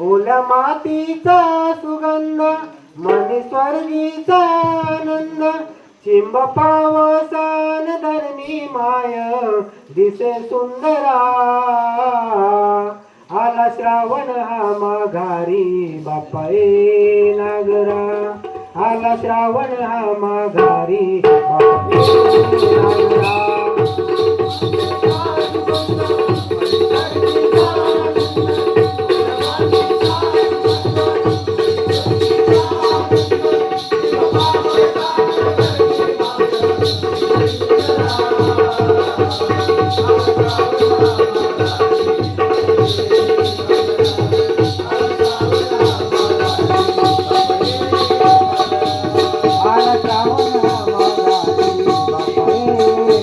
ओल्या मातीचा सुगंध मनी स्वर्गीचा आनंद चिंब पावसान धरणी माय दिसे सुंदरा. आला श्रावण हा माघारी बाप्पा ए नागरा. आला श्रावण हा माघारी बापा नागरा.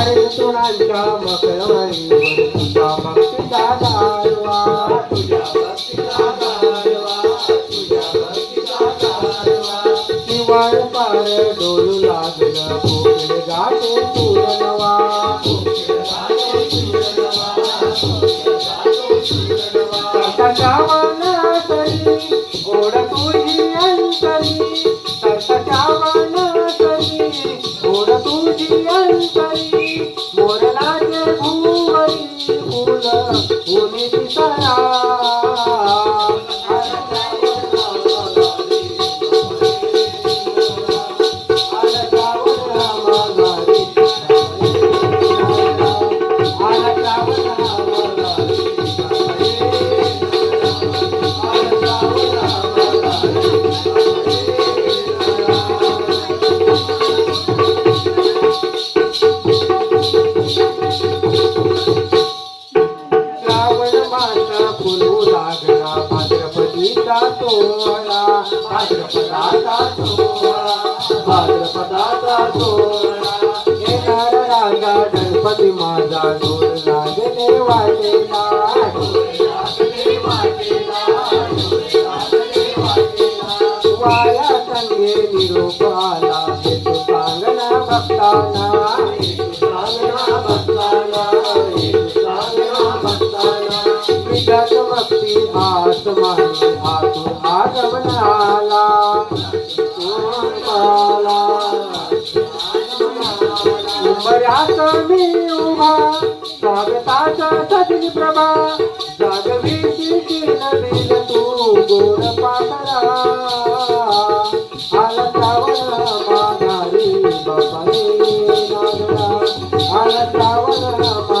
हरिण तुणांच्या मकरवाणीवर तुझा भक्तीचा गारवा तुझ्या भक्तीचा गारवा तुझ्या भक्तीचा गारवा शिवाळ पार डोलू भुवरी फुल ऊनी दिसया भाद्रपदीचा सोहळा भाद्रपदाचा सोहळा भाद्रपदाचा सोहळा येणार राजा गणपती माझा डोल लागले वाटेला. वाया संगे निरोप आला. सांगना भक्ताना. उंबऱ्यात मी उभा जागताचा सजली प्रभा जागवीची किरण दिल तू गोड पाकळा आला श्रावण माघारी बापाने नागरा आला श्रावण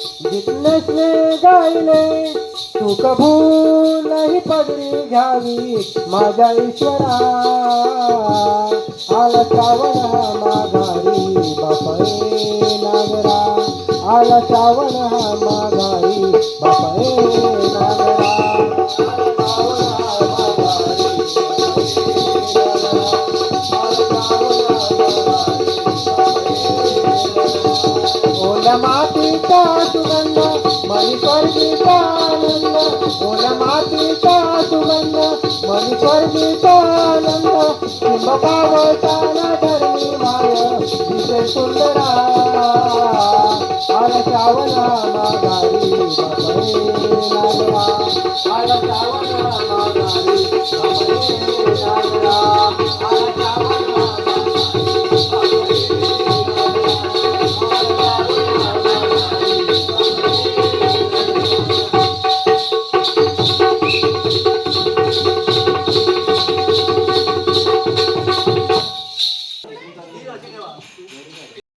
जितलेसले गायले तू कबूल नाही पगडी घ्यावी माझा ईश्वरा. आला हा माघारी बापाई नागरा. आला सावळा माघारी बापाई नागरा. मात मातीचा आनंद ओल्या मातीचा सुगंध मनी स्वर्गीचा आनंद कुंभकावताना धरणी माय तिथे चावला चावला